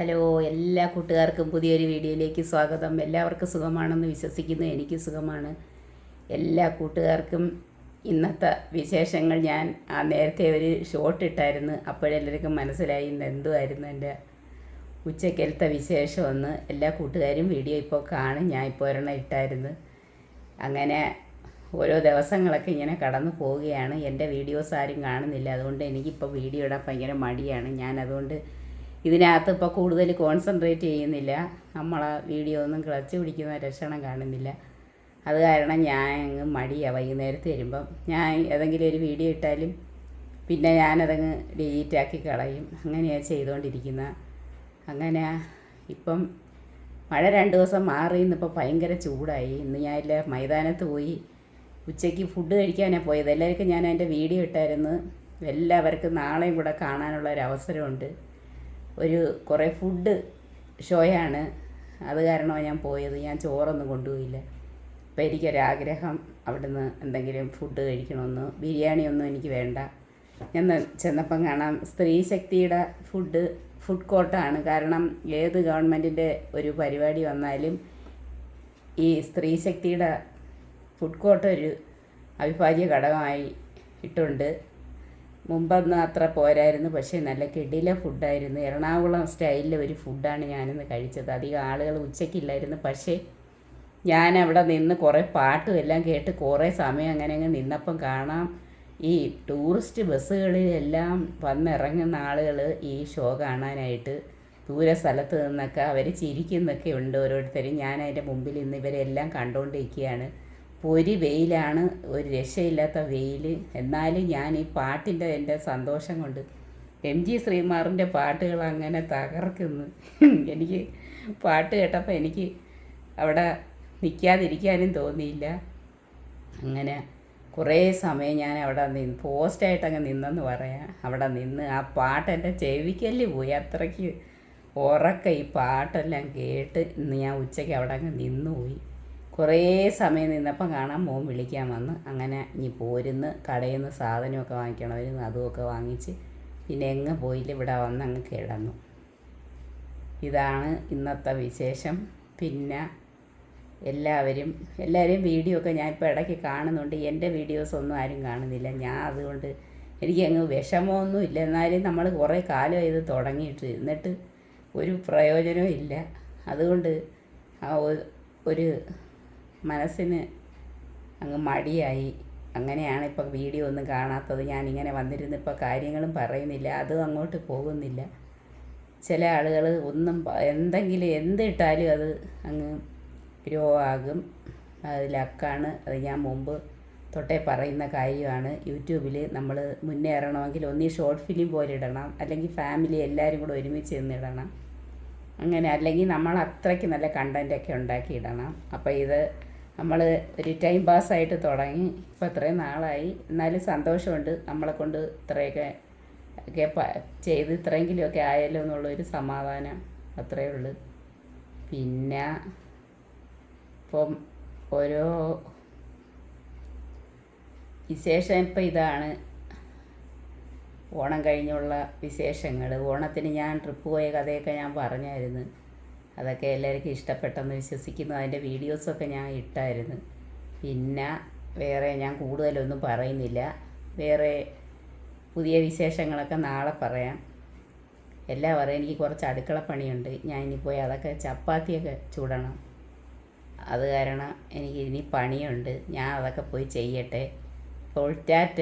Hello എല്ലാ കൂട്ടുകാർക്കും പുതിയൊരു വീഡിയോയിലേക്ക് സ്വാഗതം. എല്ലാവർക്കും സുഖമാണെന്ന് വിശ്വസിക്കുന്നു എനിക്ക് സുഖമാണ്. എല്ലാ കൂട്ടുകാർക്കും ഇന്നത്തെ വിശേഷങ്ങൾ ഞാൻ ആ നേരത്തെ ഒരു ഷോട്ട് ഇട്ടായിരുന്നു. അപ്പോഴെല്ലാവർക്കും മനസ്സിലായി ഇന്ന് എന്തുമായിരുന്നു എന്റെ ഉച്ചക്കലത്തെ വിശേഷമെന്ന്. എല്ലാ കൂട്ടുകാരും വീഡിയോ ഇപ്പോൾ കാണും. ഞാൻ ഇപ്പോൾ ഒരെണ്ണം ഇട്ടായിരുന്നു. അങ്ങനെ ഓരോ ദിവസങ്ങളൊക്കെ ഇങ്ങനെ കടന്നു പോവുകയാണ്. എന്റെ വീഡിയോസ് ആരും കാണുന്നില്ല. അതുകൊണ്ട് എനിക്കിപ്പോൾ വീഡിയോ ഇടാൻ ഭയങ്കര മടിയാണ്. ഞാൻ അതുകൊണ്ട് ഇതിനകത്ത് ഇപ്പോൾ കൂടുതൽ കോൺസെൻട്രേറ്റ് ചെയ്യുന്നില്ല. നമ്മളെ വീഡിയോ ഒന്നും കിളച്ച് പിടിക്കുന്ന ലക്ഷണം കാണുന്നില്ല. അത് കാരണം ഞാൻ അങ്ങ് മടിയാണ് വൈകുന്നേരത്ത് വരുമ്പം. ഞാൻ ഏതെങ്കിലും ഒരു വീഡിയോ ഇട്ടാലും പിന്നെ ഞാനതങ്ങ് ഡിലീറ്റാക്കി കളയും. അങ്ങനെയാണ് ചെയ്തുകൊണ്ടിരിക്കുന്നത് അങ്ങനെ ഇപ്പം മഴ രണ്ട് ദിവസം മാറി ഇന്നിപ്പോൾ ഭയങ്കര ചൂടായി. ഇന്ന് ഞാൻ ഇല്ല മൈതാനത്ത് പോയി ഉച്ചയ്ക്ക് ഫുഡ് കഴിക്കാനാണ് പോയത്. എല്ലാവർക്കും ഞാൻ അതിന്റെ വീഡിയോ ഇട്ടായിരുന്നു. എല്ലാവർക്കും നാളെയും കൂടെ കാണാനുള്ള ഒരു അവസരമുണ്ട്. ഒരു കുറേ ഫുഡ് ഷോയാണ് അത് കാരണമാണ് ഞാൻ പോയത്. ഞാൻ ചോറൊന്നും കൊണ്ടുപോയില്ല. അപ്പോൾ എനിക്കൊരാഗ്രഹം അവിടുന്ന് എന്തെങ്കിലും ഫുഡ് കഴിക്കണമെന്ന് ബിരിയാണി ഒന്നും എനിക്ക് വേണ്ട. ഞാൻ ചെന്നപ്പം കാണാം സ്ത്രീ ശക്തിയുടെ ഫുഡ് ഫുഡ് കോർട്ടാണ് കാരണം ഏത് ഗവൺമെന്റിന്റെ ഒരു പരിപാടി വന്നാലും ഈ സ്ത്രീ ശക്തിയുടെ ഫുഡ് കോർട്ട് ഒരു അവിഭാജ്യ ഘടകമായി ഇട്ടുണ്ട്. മുമ്പൊന്നും അത്ര പോരായിരുന്നു. പക്ഷേ നല്ല കിടില ഫുഡായിരുന്നു. എറണാകുളം സ്റ്റൈലിലെ ഒരു ഫുഡാണ് ഞാനിന്ന് കഴിച്ചത്. അധികം ആളുകൾ ഉച്ചയ്ക്കില്ലായിരുന്നു പക്ഷേ ഞാൻ അവിടെ നിന്ന് കുറേ പാട്ടും എല്ലാം കേട്ട് കുറേ സമയം അങ്ങനെ അങ്ങ് നിന്നപ്പം കാണാം ഈ ടൂറിസ്റ്റ് ബസ്സുകളിലെല്ലാം വന്നിറങ്ങുന്ന ആളുകൾ ഈ ഷോ കാണാനായിട്ട് ദൂരെ സ്ഥലത്ത് നിന്നൊക്കെ അവർ ചിരിക്കുന്നൊക്കെ ഉണ്ട് ഓരോരുത്തരും. ഞാൻ അതിന്റെ മുമ്പിൽ നിന്ന് ഇവരെല്ലാം കണ്ടുകൊണ്ടിരിക്കുകയാണ് പൊരി വെയിലാണ് ഒരു രക്ഷയില്ലാത്ത വെയിൽ എന്നാലും ഞാൻ ഈ പാട്ടിന്റെ എന്റെ സന്തോഷം കൊണ്ട് എം ജി ശ്രീമാറിന്റെ പാട്ടുകൾ അങ്ങനെ തകർക്കുന്നു. എനിക്ക് പാട്ട് കേട്ടപ്പോൾ എനിക്ക് അവിടെ നിൽക്കാതിരിക്കാനും തോന്നിയില്ല. അങ്ങനെ കുറേ സമയം ഞാൻ അവിടെ നിന്ന് പോസ്റ്റായിട്ട് അങ്ങ് നിന്നെന്ന് പറയാം. അവിടെ നിന്ന് ആ പാട്ട് എന്റെ ചെവിക്കല്ല് പോയി. അത്രയ്ക്ക് ഉറക്ക ഈ പാട്ടെല്ലാം കേട്ട് ഇന്ന് ഞാൻ ഉച്ചയ്ക്ക് അവിടെ അങ്ങ് നിന്നുപോയി. കുറേ സമയം നിന്നപ്പം കാണാൻ മോൻ വിളിക്കാൻ വന്ന്. അങ്ങനെ ഇനി പോരുന്ന് കടയിൽ നിന്ന് സാധനമൊക്കെ വാങ്ങിക്കണമായിരുന്നു അതുമൊക്കെ വാങ്ങിച്ച് പിന്നെ എങ്ങ് പോയില്ല. ഇവിടെ വന്ന് അങ്ങ് കിടന്നു. ഇതാണ് ഇന്നത്തെ വിശേഷം. പിന്നെ എല്ലാവരും എല്ലാവരെയും വീഡിയോ ഒക്കെ ഞാൻ ഇപ്പോൾ ഇടയ്ക്ക് കാണുന്നുണ്ട്. എന്റെ വീഡിയോസ് ഒന്നും ആരും കാണുന്നില്ല. ഞാൻ അതുകൊണ്ട് എനിക്ക് അങ്ങ് വിഷമമൊന്നും ഇല്ല. എന്നാലും നമ്മൾ കുറേ കാലം ഇത് തുടങ്ങിയിട്ട് എന്നിട്ട് ഒരു പ്രയോജനവും ഇല്ല. അതുകൊണ്ട് ആ ഒരു മനസ്സിന് അങ്ങ് മടിയായി. അങ്ങനെയാണ് ഇപ്പോൾ വീഡിയോ ഒന്നും കാണാത്തത്. ഞാനിങ്ങനെ വന്നിരുന്ന് ഇപ്പോൾ കാര്യങ്ങളും പറയുന്നില്ല. അതും അങ്ങോട്ട് പോകുന്നില്ല. ചില ആളുകൾ ഒന്നും എന്തെങ്കിലും എന്തിട്ടാലും അത് അങ്ങ് ഗ്രോ ആകും. അത് ലക്കാണ്. അത് ഞാൻ മുമ്പ് തൊട്ടേ പറയുന്ന കാര്യമാണ്. യൂട്യൂബിൽ നമ്മൾ മുന്നേറണമെങ്കിൽ ഒന്നീ ഷോർട്ട് ഫിലിം പോലെ ഇടണം. അല്ലെങ്കിൽ ഫാമിലി എല്ലാവരും കൂടെ ഒരുമിച്ച് ഇന്നിടണം അങ്ങനെ അല്ലെങ്കിൽ നമ്മൾ അത്രയ്ക്ക് നല്ല കണ്ടന്റൊക്കെ ഉണ്ടാക്കി ഇടണം. അപ്പോൾ ഇത് നമ്മൾ ഒരു ടൈം പാസ്സായിട്ട് തുടങ്ങി. ഇപ്പോൾ ഇത്രയും നാളായി. എന്നാലും സന്തോഷമുണ്ട് നമ്മളെ കൊണ്ട് ഇത്രയൊക്കെ ഒക്കെ ചെയ്ത് ഇത്രയെങ്കിലുമൊക്കെ ആയല്ലോ എന്നുള്ളൊരു സമാധാനം അത്രയേ ഉള്ളൂ. പിന്നെ ഇപ്പം ഓരോ വിശേഷം ഇപ്പം ഇതാണ്. ഓണം കഴിഞ്ഞുള്ള വിശേഷങ്ങൾ ഓണത്തിന് ഞാൻ ട്രിപ്പ് പോയ കഥയൊക്കെ ഞാൻ പറഞ്ഞായിരുന്നു. അതൊക്കെ എല്ലാവർക്കും ഇഷ്ടപ്പെട്ടെന്ന് വിശ്വസിക്കുന്നു. അതിന്റെ വീഡിയോസൊക്കെ ഞാൻ ഇട്ടായിരുന്നു. പിന്നെ വേറെ ഞാൻ കൂടുതലൊന്നും പറയുന്നില്ല. വേറെ പുതിയ വിശേഷങ്ങളൊക്കെ നാളെ പറയാം. എല്ലാം പറയാം. എനിക്ക് കുറച്ച് അടുക്കള പണിയുണ്ട്. ഞാൻ ഇനി പോയി അതൊക്കെ ചപ്പാത്തിയൊക്കെ ചൂടണം. അത് കാരണം എനിക്ക് ഇനി പണിയുണ്ട്. ഞാൻ അതൊക്കെ പോയി ചെയ്യട്ടെ. അപ്പോൾ ടാറ്റ.